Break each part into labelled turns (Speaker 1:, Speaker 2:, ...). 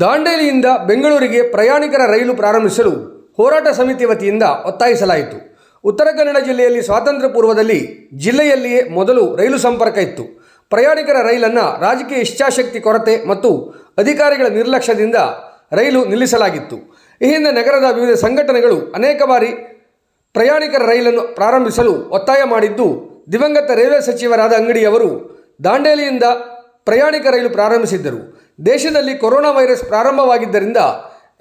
Speaker 1: ದಾಂಡೇಲಿಯಿಂದ ಬೆಂಗಳೂರಿಗೆ ಪ್ರಯಾಣಿಕರ ರೈಲು ಪ್ರಾರಂಭಿಸಲು ಹೋರಾಟ ಸಮಿತಿ ವತಿಯಿಂದ ಒತ್ತಾಯಿಸಲಾಯಿತು. ಉತ್ತರ ಕನ್ನಡ ಜಿಲ್ಲೆಯಲ್ಲಿ ಸ್ವಾತಂತ್ರ್ಯ ಪೂರ್ವದಲ್ಲಿ ಜಿಲ್ಲೆಯಲ್ಲಿಯೇ ಮೊದಲು ರೈಲು ಸಂಪರ್ಕ ಇತ್ತು. ಪ್ರಯಾಣಿಕರ ರೈಲನ್ನು ರಾಜಕೀಯ ಇಚ್ಛಾಶಕ್ತಿ ಕೊರತೆ ಮತ್ತು ಅಧಿಕಾರಿಗಳ ನಿರ್ಲಕ್ಷ್ಯದಿಂದ ರೈಲು ನಿಲ್ಲಿಸಲಾಗಿತ್ತು. ಈ ಹಿಂದೆ ನಗರದ ವಿವಿಧ ಸಂಘಟನೆಗಳು ಅನೇಕ ಬಾರಿ ಪ್ರಯಾಣಿಕರ ರೈಲನ್ನು ಪ್ರಾರಂಭಿಸಲು ಒತ್ತಾಯ ಮಾಡಿದ್ದು, ದಿವಂಗತ ರೈಲ್ವೆ ಸಚಿವರಾದ ಅಂಗಡಿಯವರು ದಾಂಡೇಲಿಯಿಂದ ಪ್ರಯಾಣಿಕ ರೈಲು ಪ್ರಾರಂಭಿಸಿದ್ದರು. ದೇಶದಲ್ಲಿ ಕೊರೋನಾ ವೈರಸ್ ಪ್ರಾರಂಭವಾಗಿದ್ದರಿಂದ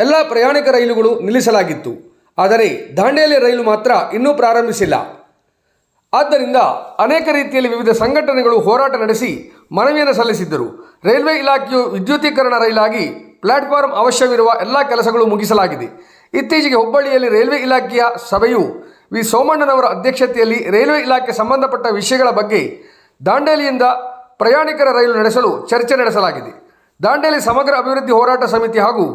Speaker 1: ಎಲ್ಲ ಪ್ರಯಾಣಿಕ ರೈಲುಗಳು ನಿಲ್ಲಿಸಲಾಗಿತ್ತು. ಆದರೆ ದಾಂಡೇಲಿ ರೈಲು ಮಾತ್ರ ಇನ್ನೂ ಪ್ರಾರಂಭಿಸಿಲ್ಲ. ಆದ್ದರಿಂದ ಅನೇಕ ರೀತಿಯಲ್ಲಿ ವಿವಿಧ ಸಂಘಟನೆಗಳು ಹೋರಾಟ ನಡೆಸಿ ಮನವಿಯನ್ನು ಸಲ್ಲಿಸಿದ್ದರು. ರೈಲ್ವೆ ಇಲಾಖೆಯು ವಿದ್ಯುತೀಕರಣ ರೈಲಾಗಿ ಪ್ಲಾಟ್ಫಾರ್ಮ್ ಅವಶ್ಯವಿರುವ ಎಲ್ಲ ಕೆಲಸಗಳು ಮುಗಿಸಲಾಗಿದೆ. ಇತ್ತೀಚೆಗೆ ಹುಬ್ಬಳ್ಳಿಯಲ್ಲಿ ರೈಲ್ವೆ ಇಲಾಖೆಯ ಸಭೆಯು ವಿ ಸೋಮಣ್ಣನವರ ಅಧ್ಯಕ್ಷತೆಯಲ್ಲಿ ರೈಲ್ವೆ ಇಲಾಖೆ ಸಂಬಂಧಪಟ್ಟ ವಿಷಯಗಳ ಬಗ್ಗೆ ದಾಂಡೇಲಿಯಿಂದ ಪ್ರಯಾಣಿಕರ ರೈಲು ನಡೆಸಲು ಚರ್ಚೆ ನಡೆಸಲಾಗಿದೆ. ದಾಂಡೇಲಿ ಸಮಗ್ರ ಅಭಿವೃದ್ಧಿ ಹೋರಾಟ ಸಮಿತಿ ಹಾಗೂ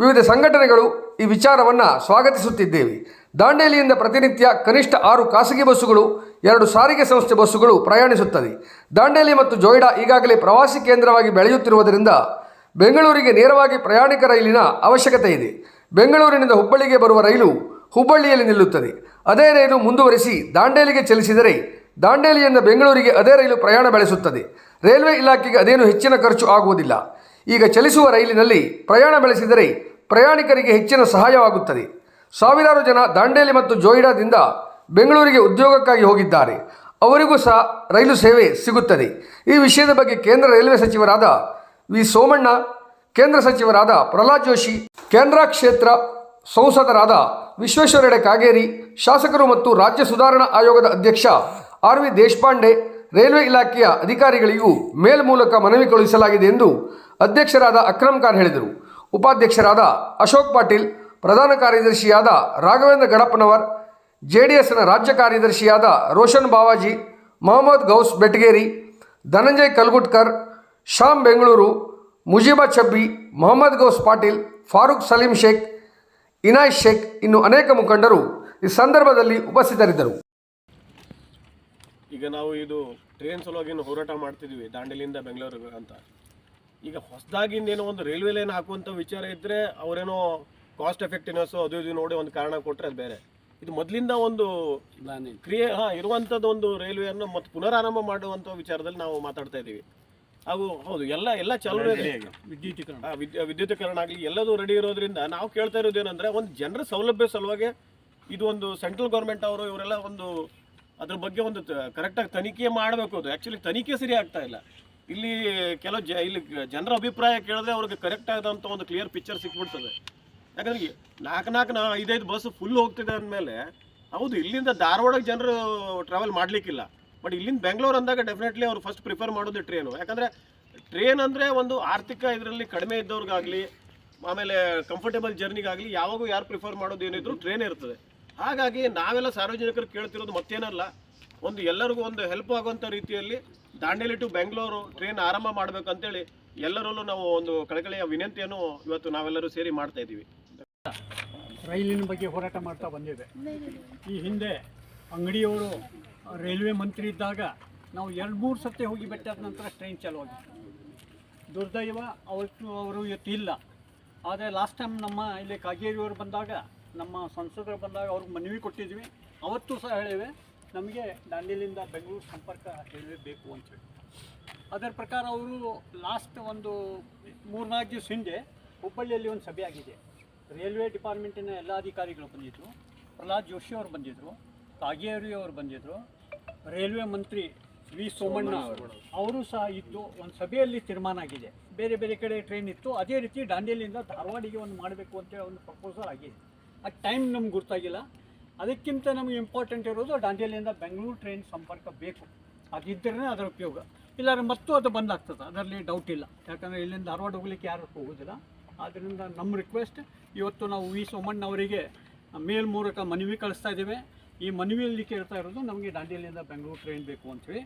Speaker 1: ವಿವಿಧ ಸಂಘಟನೆಗಳು ಈ ವಿಚಾರವನ್ನು ಸ್ವಾಗತಿಸುತ್ತಿದ್ದೇವೆ. ದಾಂಡೇಲಿಯಿಂದ ಪ್ರತಿನಿತ್ಯ ಕನಿಷ್ಠ ಆರು ಖಾಸಗಿ ಬಸ್ಸುಗಳು, ಎರಡು ಸಾರಿಗೆ ಸಂಸ್ಥೆ ಬಸ್ಸುಗಳು ಪ್ರಯಾಣಿಸುತ್ತದೆ ದಾಂಡೇಲಿ ಮತ್ತು ಜೋಯ್ಡಾ ಈಗಾಗಲೇ ಪ್ರವಾಸಿ ಕೇಂದ್ರವಾಗಿ ಬೆಳೆಯುತ್ತಿರುವುದರಿಂದ ಬೆಂಗಳೂರಿಗೆ ನೇರವಾಗಿ ಪ್ರಯಾಣಿಕ ರೈಲಿನ ಅವಶ್ಯಕತೆ ಇದೆ. ಬೆಂಗಳೂರಿನಿಂದ ಹುಬ್ಬಳ್ಳಿಗೆ ಬರುವ ರೈಲು ಹುಬ್ಬಳ್ಳಿಯಲ್ಲಿ ನಿಲ್ಲುತ್ತದೆ. ಅದೇ ರೈಲು ಮುಂದುವರಿಸಿ ದಾಂಡೇಲಿಗೆ ಚಲಿಸಿದರೆ ದಾಂಡೇಲಿಯಿಂದ ಬೆಂಗಳೂರಿಗೆ ಅದೇ ರೈಲು ಪ್ರಯಾಣ ಬೆಳೆಸುತ್ತದೆ. ರೈಲ್ವೆ ಇಲಾಖೆಗೆ ಅದೇನು ಹೆಚ್ಚಿನ ಖರ್ಚು ಆಗುವುದಿಲ್ಲ. ಈಗ ಚಲಿಸುವ ರೈಲಿನಲ್ಲಿ ಪ್ರಯಾಣ ಬೆಳೆಸಿದರೆ ಪ್ರಯಾಣಿಕರಿಗೆ ಹೆಚ್ಚಿನ ಸಹಾಯವಾಗುತ್ತದೆ. ಸಾವಿರಾರು ಜನ ದಾಂಡೇಲಿ ಮತ್ತು ಜೋಯಿಡಾದಿಂದ ಬೆಂಗಳೂರಿಗೆ ಉದ್ಯೋಗಕ್ಕಾಗಿ ಹೋಗಿದ್ದಾರೆ. ಅವರಿಗೂ ಸಹ ರೈಲು ಸೇವೆ ಸಿಗುತ್ತದೆ. ಈ ವಿಷಯದ ಬಗ್ಗೆ ಕೇಂದ್ರ ರೈಲ್ವೆ ಸಚಿವರಾದ ವಿ. ಸೋಮಣ್ಣ, ಕೇಂದ್ರ ಸಚಿವರಾದ ಪ್ರಹ್ಲಾದ್ ಜೋಶಿ, ಕೇಂದ್ರ ಕ್ಷೇತ್ರ ಸಂಸದರಾದ ವಿಶ್ವೇಶ್ವರ ಕಾಗೇರಿ, ಶಾಸಕರು ಮತ್ತು ರಾಜ್ಯ ಸುಧಾರಣಾ ಆಯೋಗದ ಅಧ್ಯಕ್ಷ ಆರ್ ವಿ ದೇಶಪಾಂಡೆ ರೈಲ್ವೆ ಇಲಾಖೆಯ ಅಧಿಕಾರಿಗಳಿಗೂ ಮೇಲ್ ಮೂಲಕ ಮನವಿ ಕಳುಹಿಸಲಾಗಿದೆ ಎಂದು ಅಧ್ಯಕ್ಷರಾದ ಅಕ್ರಮ್ ಖಾನ್ ಹೇಳಿದರು. ಉಪಾಧ್ಯಕ್ಷರಾದ ಅಶೋಕ್ ಪಾಟೀಲ್, ಪ್ರಧಾನ ಕಾರ್ಯದರ್ಶಿಯಾದ ರಾಘವೇಂದ್ರ ಗಡಪ್ಪನವರ್ ಜೆ ಡಿ ಎಸ್ನ ರಾಜ್ಯ ಕಾರ್ಯದರ್ಶಿಯಾದ ರೋಷನ್ ಬಾವಾಜಿ, ಮೊಹಮ್ಮದ್ ಗೌಸ್ ಬೆಟ್ಗೇರಿ, ಧನಂಜಯ್ ಕಲ್ಗುಟ್ಕರ್ ಶಾಮ್ ಬೆಂಗಳೂರು, ಮುಜೀಬಾ ಚಬ್ಬಿ ಮೊಹಮ್ಮದ್ ಗೌಸ್ ಪಾಟೀಲ್, ಫಾರೂಕ್ ಸಲೀಂ ಶೇಖ್ ಇನಾಯ್ ಶೇಖ್ ಇನ್ನು ಅನೇಕ ಮುಖಂಡರು ಈ ಸಂದರ್ಭದಲ್ಲಿ ಉಪಸ್ಥಿತರಿದ್ದರು.
Speaker 2: ಈಗ ನಾವು ಇದು ಟ್ರೈನ್ ಸಲುವಾಗಿ ಏನು ಹೋರಾಟ ಮಾಡ್ತಿದ್ವಿ ದಾಂಡೇಲಿಯಿಂದ ಬೆಂಗಳೂರಿಗೆ ಅಂತ. ಈಗ ಹೊಸದಾಗಿಂದ ಏನೋ ಒಂದು ರೈಲ್ವೆ ಲೈನ್ ಹಾಕುವಂಥ ವಿಚಾರ ಇದ್ದರೆ ಅವರೇನೋ ಕಾಸ್ಟ್ ಎಫೆಕ್ಟಿವ್ನೆಸ್ ಅದು ಇದು ನೋಡಿ ಒಂದು ಕಾರಣ ಕೊಟ್ಟರೆ ಅದು ಬೇರೆ. ಇದು ಮೊದಲಿಂದ ಒಂದು ಕ್ರಿಯೆ ಹಾಂ ಇರುವಂಥದ್ದು ಒಂದು ರೈಲ್ವೆಯನ್ನು ಮತ್ತು ಪುನರಾರಂಭ ಮಾಡುವಂಥ ವಿಚಾರದಲ್ಲಿ ನಾವು ಮಾತಾಡ್ತಾ ಇದ್ದೀವಿ. ಹಾಗೂ ಹೌದು ಎಲ್ಲ ಎಲ್ಲ ಚಾಲನೆ ವಿದ್ಯುತೀಕರಣ. ವಿದ್ಯುತೀಕರಣ ಆಗಲಿ ಎಲ್ಲದೂ ರೆಡಿ ಇರೋದ್ರಿಂದ ನಾವು ಕೇಳ್ತಾ ಇರೋದು ಏನಂದರೆ ಒಂದು ಜನರ ಸೌಲಭ್ಯ ಸಲುವಾಗಿ ಇದು ಒಂದು ಸೆಂಟ್ರಲ್ ಗೌರ್ಮೆಂಟ್ ಅವರು ಇವರೆಲ್ಲ ಒಂದು ಅದ್ರ ಬಗ್ಗೆ ಒಂದು ಕರೆಕ್ಟಾಗಿ ತನಿಖೆ ಮಾಡಬೇಕು ಅದು. ಆ್ಯಕ್ಚುಲಿ ತನಿಖೆ ಸರಿ ಆಗ್ತಾ ಇಲ್ಲ. ಇಲ್ಲಿ ಕೆಲವು ಜ ಇಲ್ಲಿ ಜನರ ಅಭಿಪ್ರಾಯ ಕೇಳಿದ್ರೆ ಅವ್ರಿಗೆ ಕರೆಕ್ಟ್ ಆದಂಥ ಒಂದು ಕ್ಲಿಯರ್ ಪಿಕ್ಚರ್ ಸಿಕ್ಬಿಡ್ತದೆ. ಯಾಕಂದ್ರೆ ನಾಲ್ಕು ನಾಲ್ಕು ನಾ ಐದೈದು ಬಸ್ ಫುಲ್ ಹೋಗ್ತಿದೆ ಅಂದಮೇಲೆ, ಹೌದು, ಇಲ್ಲಿಂದ ಧಾರವಾಡಕ್ಕೆ ಜನರು ಟ್ರಾವೆಲ್ ಮಾಡಲಿಕ್ಕಿಲ್ಲ. ಬಟ್ ಇಲ್ಲಿಂದ ಬೆಂಗಳೂರು ಅಂದಾಗ ಡೆಫಿನೆಟ್ಲಿ ಅವ್ರು ಫಸ್ಟ್ ಪ್ರಿಫರ್ ಮಾಡೋದು ಟ್ರೈನು ಯಾಕಂದರೆ ಟ್ರೈನ್ ಅಂದರೆ ಒಂದು ಆರ್ಥಿಕ ಇದರಲ್ಲಿ ಕಡಿಮೆ ಇದ್ದವ್ರಿಗಾಗಲಿ, ಆಮೇಲೆ ಕಂಫರ್ಟೇಬಲ್ ಜರ್ನಿಗಾಗಲಿ ಯಾವಾಗೂ ಯಾರು ಪ್ರಿಫರ್ ಮಾಡೋದು ಏನಿದ್ರು ಟ್ರೈನ್ ಇರ್ತದೆ. ಹಾಗಾಗಿ ನಾವೆಲ್ಲ ಸಾರ್ವಜನಿಕರು ಕೇಳ್ತಿರೋದು ಮತ್ತೇನಲ್ಲ, ಒಂದು ಎಲ್ಲರಿಗೂ ಒಂದು ಹೆಲ್ಪ್ ಆಗುವಂಥ ರೀತಿಯಲ್ಲಿ ದಾಂಡೇಲಿ ಟು ಬೆಂಗಳೂರು ಟ್ರೈನ್ ಆರಂಭ ಮಾಡಬೇಕಂತೇಳಿ ಎಲ್ಲರಲ್ಲೂ ನಾವು ಒಂದು ಕಳಕಳಿಯ ವಿನಂತಿಯನ್ನು ಇವತ್ತು ನಾವೆಲ್ಲರೂ ಸೇರಿ ಮಾಡ್ತಾ ಇದ್ದೀವಿ.
Speaker 3: ರೈಲಿನ ಬಗ್ಗೆ ಹೋರಾಟ ಮಾಡ್ತಾ ಬಂದಿದೆ. ಈ ಹಿಂದೆ ಅಂಗಡಿಯವರು, ರೈಲ್ವೆ ಮಂತ್ರಿ ಇದ್ದಾಗ ನಾವು ಎರಡು ಮೂರು ಸತಿ ಹೋಗಿ ಬೆಟ್ಟಾದ ನಂತರ ಟ್ರೈನ್ ಚಾಲು ಆಗಿತ್ತು ದುರ್ದೈವ, ಅವತ್ತು ಅವರು ಇವತ್ತು ಇಲ್ಲ. ಆದರೆ ಲಾಸ್ಟ್ ಟೈಮ್ ನಮ್ಮ ಇಲ್ಲಿ ಕಾಗೇರಿಯವರು ಬಂದಾಗ ನಮ್ಮ ಸಂಸದರು ಬಂದಾಗ ಅವ್ರಿಗೆ ಮನವಿ ಕೊಟ್ಟಿದ್ವಿ. ಅವತ್ತು ಸಹ ಹೇಳಿವೆ, ನಮಗೆ ದಾಂಡೇಲಿಯಿಂದ ಬೆಂಗಳೂರು ಸಂಪರ್ಕ ರೈಲ್ವೆ ಬೇಕು ಅಂತೇಳಿ ಅದರ ಪ್ರಕಾರ ಅವರು ಲಾಸ್ಟ್ ಒಂದು ಮೂರ್ನಾಲ್ಕು ದಿವಸ ಹಿಂದೆ ಹುಬ್ಬಳ್ಳಿಯಲ್ಲಿ ಒಂದು ಸಭೆ ಆಗಿದೆ. ರೈಲ್ವೆ ಡಿಪಾರ್ಟ್ಮೆಂಟಿನ ಎಲ್ಲ ಅಧಿಕಾರಿಗಳು ಬಂದಿದ್ದರು ಪ್ರಹ್ಲಾದ್ ಜೋಶಿ ಅವರು ಬಂದಿದ್ದರು ಕಾಗೇರಿ ಅವರು ಬಂದಿದ್ದರು ರೈಲ್ವೆ ಮಂತ್ರಿ ವಿ ಸೋಮಣ್ಣ ಅವರು ಸಹ ಇದ್ದು ಒಂದು ಸಭೆಯಲ್ಲಿ ತೀರ್ಮಾನ ಆಗಿದೆ. ಬೇರೆ ಬೇರೆ ಕಡೆ ಟ್ರೈನ್ ಇತ್ತು. ಅದೇ ರೀತಿ ದಾಂಡೇಲಿಯಿಂದ ಧಾರವಾಡಿಗೆ ಒಂದು ಮಾಡಬೇಕು ಅಂತೇಳಿ ಒಂದು ಪ್ರಪೋಸಲ್ ಆಗಿದೆ. ಆ ಟೈಮ್ ನಮ್ಗೆ ಗೊತ್ತಾಗಿಲ್ಲ ಅದಕ್ಕಿಂತ ನಮಗೆ ಇಂಪಾರ್ಟೆಂಟ್ ಇರೋದು ದಾಂಡೇಲಿಯಿಂದ ಬೆಂಗಳೂರು ಟ್ರೈನ್ ಸಂಪರ್ಕ ಬೇಕು. ಅದಿದ್ದರೆ ಅದರ ಉಪಯೋಗ. ಇಲ್ಲಾಂದ್ರೆ ಮತ್ತೂ ಅದು ಬಂದಾಗ್ತದೆ ಅದರಲ್ಲಿ ಡೌಟ್ ಇಲ್ಲ. ಯಾಕಂದರೆ ಇಲ್ಲಿಂದ ಧಾರವಾಡ ಹೋಗ್ಲಿಕ್ಕೆ ಯಾರು ಹೋಗೋದಿಲ್ಲ. ಆದ್ದರಿಂದ ನಮ್ಮ ರಿಕ್ವೆಸ್ಟ್ ಇವತ್ತು ನಾವು ವಿ ಸೋಮಣ್ಣ ಅವರಿಗೆ ಮೇಲ್ ಮೂಲಕ ಮನವಿ ಕಳಿಸ್ತಾ ಇದ್ದೇವೆ. ಈ ಮನವಿಯಲ್ಲಿ ಕೇಳ್ತಾ ಇರೋದು ನಮಗೆ ದಾಂಡೇಲಿಯಿಂದ ಬೆಂಗಳೂರು ಟ್ರೈನ್ ಬೇಕು ಅಂತೇಳಿ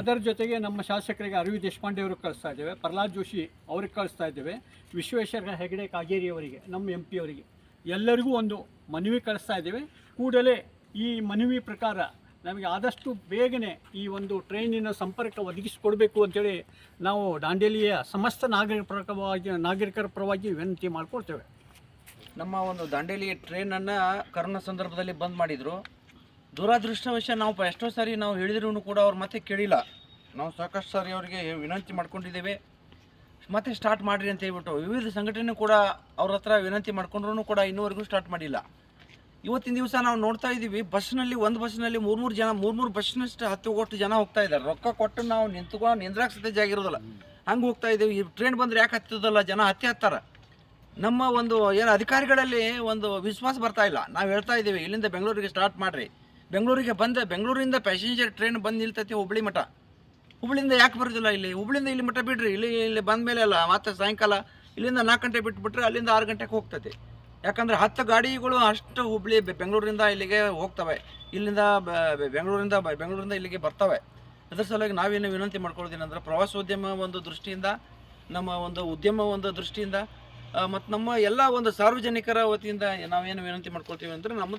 Speaker 3: ಅದರ ಜೊತೆಗೆ ನಮ್ಮ ಶಾಸಕರಿಗೆ ಅರವಿ ದೇಶಪಾಂಡೆ ಅವ್ರಿಗೆ ಕಳಿಸ್ತಾ ಇದ್ದೇವೆ. ಪ್ರಹ್ಲಾದ್ ಜೋಶಿ ಅವ್ರಿಗೆ ಕಳಿಸ್ತಾ ಇದ್ದೇವೆ. ವಿಶ್ವೇಶ್ವರ ಹೆಗಡೆ ಕಾಗೇರಿ ಅವರಿಗೆ, ನಮ್ಮ ಎಂ ಪಿ ಅವರಿಗೆ. ಎಲ್ಲರಿಗೂ ಒಂದು ಮನವಿ ಕಳಿಸ್ತಾ ಇದ್ದೇವೆ. ಕೂಡಲೇ ಈ ಮನವಿ ಪ್ರಕಾರ ನಮಗೆ ಆದಷ್ಟು ಬೇಗನೆ ಈ ಒಂದು ಟ್ರೈನಿನ ಸಂಪರ್ಕ ಒದಗಿಸಿಕೊಡಬೇಕು ಅಂತೇಳಿ ನಾವು ದಾಂಡೇಲಿಯ ಸಮಸ್ತ ನಾಗರಿಕ ಪರವಾಗಿ ನಾಗರಿಕರ ಪರವಾಗಿ ವಿನಂತಿ ಮಾಡಿಕೊಡ್ತೇವೆ
Speaker 4: ನಮ್ಮ ಒಂದು ದಾಂಡೇಲಿ ಟ್ರೈನನ್ನು ಕರೋನಾ ಸಂದರ್ಭದಲ್ಲಿ ಬಂದ್ ಮಾಡಿದರು. ದುರಾದೃಷ್ಟವಶ ನಾವು ಎಷ್ಟೋ ಸಾರಿ ನಾವು ಹೇಳಿದ್ರೂ ಕೂಡ ಅವ್ರು ಮತ್ತೆ ಕೇಳಿಲ್ಲ. ನಾವು ಸಾಕಷ್ಟು ಸಾರಿ ಅವರಿಗೆ ವಿನಂತಿ ಮಾಡ್ಕೊಂಡಿದ್ದೇವೆ. ಮತ್ತೆ ಸ್ಟಾರ್ಟ್ ಮಾಡಿರಿ ಅಂತ ಹೇಳ್ಬಿಟ್ಟು ವಿವಿಧ ಸಂಘಟನೆ ಕೂಡ ಅವ್ರ ಹತ್ರ ವಿನಂತಿ ಮಾಡ್ಕೊಂಡ್ರೂ ಕೂಡ ಇನ್ನೂವರೆಗೂ ಸ್ಟಾರ್ಟ್ ಮಾಡಿಲ್ಲ. ಇವತ್ತಿನ ದಿವಸ ನಾವು ನೋಡ್ತಾ ಇದ್ದೀವಿ, ಬಸ್ನಲ್ಲಿ ಒಂದು ಬಸ್ನಲ್ಲಿ ಮೂರು ಮೂರು ಜನ, ಮೂರು ಮೂರು ಬಸ್ನಷ್ಟು ಹತ್ತು ಕೊಟ್ಟು ಜನ ಹೋಗ್ತಾ ಇದ್ದಾರೆ. ರೊಕ್ಕ ಕೊಟ್ಟು ನಾವು ನಿಂತ್ಕೊಂಡು ನಿಂದ್ರಾಕ್ ಸತೆ ಜಾಗಿರೋದಲ್ಲ ಹಂಗ ಹಂಗೆ ಹೋಗ್ತಾ ಇದ್ದೀವಿ. ಈ ಟ್ರೈನ್ ಬಂದರೆ ಯಾಕೆ ಹತ್ತದಲ್ಲ? ಜನ ಹತ್ತಿ ಹತ್ತಾರ. ನಮ್ಮ ಒಂದು, ಏನು ಅಧಿಕಾರಿಗಳಲ್ಲಿ ಒಂದು ವಿಶ್ವಾಸ ಬರ್ತಾ ಇಲ್ಲ. ನಾವು ಹೇಳ್ತಾ ಇದ್ದೀವಿ, ಇಲ್ಲಿಂದ ಬೆಂಗಳೂರಿಗೆ ಸ್ಟಾರ್ಟ್ ಮಾಡಿರಿ. ಬೆಂಗಳೂರಿಗೆ ಬಂದ ಬೆಂಗಳೂರಿಂದ ಪ್ಯಾಸೆಂಜರ್ ಟ್ರೈನ್ ಬಂದು ನಿಲ್ತೈತಿ ಹುಬ್ಳಿ ಮಠ. ಹುಬ್ಳಿಯಿಂದ ಯಾಕೆ ಬರೋದಿಲ್ಲ ಇಲ್ಲಿ? ಹುಬ್ಳಿಂದ ಇಲ್ಲಿ ಮಟ್ಟ ಬಿಡ್ರಿ. ಇಲ್ಲಿ ಇಲ್ಲಿ ಬಂದ ಮೇಲೆ ಅಲ್ಲ, ಮತ್ತೆ ಸಾಯಂಕಾಲ ಇಲ್ಲಿಂದ ನಾಲ್ಕು ಗಂಟೆ ಬಿಟ್ಬಿಟ್ರೆ ಅಲ್ಲಿಂದ ಆರು ಗಂಟೆಗೆ ಹೋಗ್ತದೆ. ಯಾಕಂದ್ರೆ ಹತ್ತು ಗಾಡಿಗಳು ಅಷ್ಟು ಹುಬ್ಳಿ ಬೆಂಗಳೂರಿಂದ ಇಲ್ಲಿಗೆ ಹೋಗ್ತವೆ. ಇಲ್ಲಿಂದ ಬೆಂಗಳೂರಿಂದ ಬೆಂಗಳೂರಿಂದ ಇಲ್ಲಿಗೆ ಬರ್ತವೆ. ಅದ್ರ ಸಲುವಾಗಿ ನಾವೇನು ವಿನಂತಿ ಮಾಡ್ಕೊಳ್ತೀನಿ ಪ್ರವಾಸೋದ್ಯಮ ಒಂದು ದೃಷ್ಟಿಯಿಂದ, ನಮ್ಮ ಒಂದು ಉದ್ಯಮ ಒಂದು ದೃಷ್ಟಿಯಿಂದ ಮತ್ತು ನಮ್ಮ ಎಲ್ಲ ಒಂದು ಸಾರ್ವಜನಿಕರ ವತಿಯಿಂದ ನಾವೇನು ವಿನಂತಿ ಮಾಡ್ಕೊಳ್ತೀವಿ ಅಂದರೆ ನಮ್ಮ